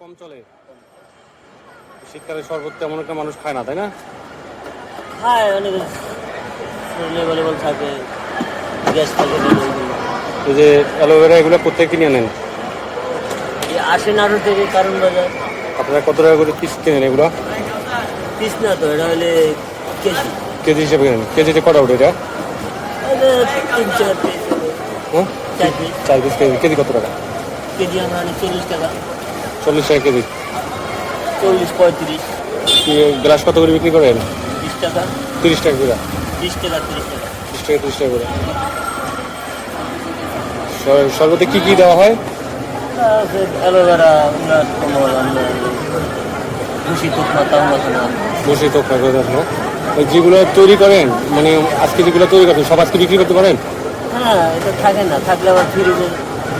কম চলে। শীতকালে শরবত তেমন একটা মানুষ খায় না তাই না? খায় অনেকে শরীরে বলে থাকে গ্যাস থাকে এই যে অ্যালোভেরা এগুলো কোথায় কিনে এই আসে নাড়ু থেকে কারণ বাজার। আপনারা কত টাকা করে পিস কিনেন এগুলো? পিস না তো এটা হলে কেজি। কেজি হিসেবে কিনেন। কেজিতে কটা ওঠে এটা? তিন চার পিস হ্যাঁ? চার পিস কেজি। কেজি কত টাকা? কেজি আমরা চল্লিশ টাকা। চল্লিশ টাকা কেজি। চল্লিশ পঁয়ত্রিশ। কি গ্লাস কত করে বিক্রি করেন? বিশ টাকা। তিরিশ টাকা করে। বিশ টাকা তিরিশ টাকা। তিরিশ টাকা তিরিশ টাকা করে। স- শরবতে কি কি দেওয়া হয়? অ্যালোভেরা ভুসি তুকমা তাও মতো বসে তো খাই করে দেখো ওই যেগুলো তৈরি করেন মানে আজকে যেগুলো তৈরি করেন সব আজকে বিক্রি করতে পারেন? হ্যাঁ এটা থাকে না থাকলে আবার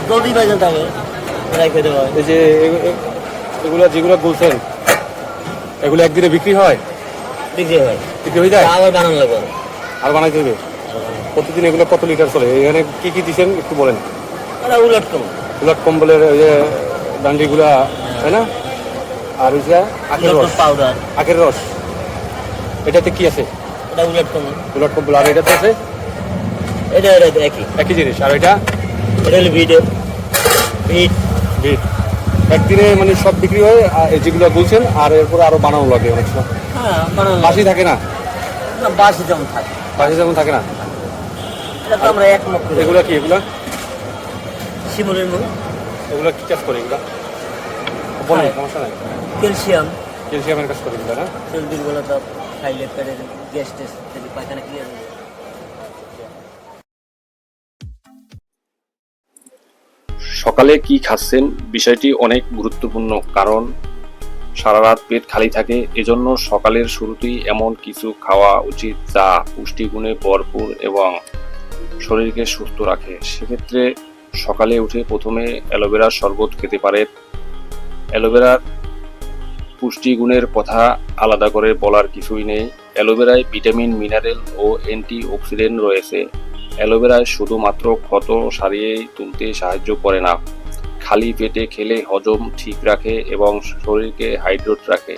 জলদি বাজে থাকে। রেখে দেওয়া হয়। এই যে এগুলো যেগুলো বলছেন এগুলো একদিনে বিক্রি হয়? বিক্রি হয়। বিক্রি হয়ে যায়? আবার বানানো লাগবে। আর বানাইতে হবে? প্রতিদিন এগুলো কত লিটার চলে? এখানে কি কি দিচ্ছেন একটু বলেন। উলট কম। উলট কম্বলের ওই যে ডান্ডিগুলা তাই না? আর ওই যে আখের রস। পাউডার আখের রস। এটাতে কি আছে? এটা উলট কম। উলট কম্বল আর এটাতে আছে? এটা এটা একই। একই জিনিস। আর এটা? এটা হলো ভিড ভিড বিট একদিনে মানে সব বিক্রি হয় যেগুলো বলছেন আর এরপরে আরও বানানো লাগে অনেক সময়। হ্যাঁ বাসি থাকে না? বাসি যেমন থাকে। বাসি যেমন থাকে না? আমরা এক এগুলো কি এগুলো? শিমুলের মুখ এগুলো কি কাজ করে এগুলো? বলেন হ্যাঁ। সমস্যা নাই। ক্যালসিয়াম। ক্যালসিয়ামের কাজ করে এগুলো না? তেল দুর্বলতা খাইলে পেটের গ্যাস টেস যদি পায়খানা ক্লিয়ার সকালে কি খাচ্ছেন বিষয়টি অনেক গুরুত্বপূর্ণ কারণ সারা রাত পেট খালি থাকে, এজন্য সকালের শুরুতেই এমন কিছু খাওয়া উচিত যা পুষ্টিগুণে ভরপুর এবং শরীরকে সুস্থ রাখে। সেক্ষেত্রে সকালে উঠে প্রথমে অ্যালোভেরার শরবত খেতে পারে অ্যালোভেরার পুষ্টিগুণের কথা আলাদা করে বলার কিছুই নেই। অ্যালোভেরায় ভিটামিন, মিনারেল ও অ্যান্টি অক্সিডেন্ট রয়েছে। অ্যালোভেরায় শুধুমাত্র ক্ষত সারিয়ে তুলতে সাহায্য করে না, খালি পেটে খেলে হজম ঠিক রাখে এবং শরীরকে হাইড্রেট রাখে।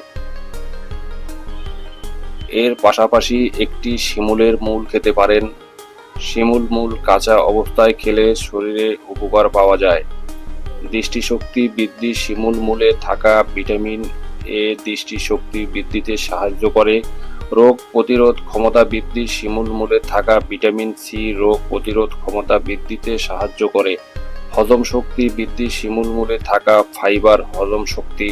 এর পাশাপাশি একটি শিমুলের মূল খেতে পারেন। শিমুল মূল কাঁচা অবস্থায় খেলে শরীরে উপকার পাওয়া যায়। দৃষ্টিশক্তি বৃদ্ধি শিমুল মূলে থাকা ভিটামিন এ দৃষ্টিশক্তি বৃদ্ধিতে সাহায্য করে। রোগ প্রতিরোধ ক্ষমতা বৃদ্ধি শিমুল মূলে থাকা ভিটামিন সি রোগ প্রতিরোধ ক্ষমতা বৃদ্ধিতে সাহায্য করে। হজম শক্তি বৃদ্ধি শিমুল মূলে থাকা ফাইবার হজম শক্তি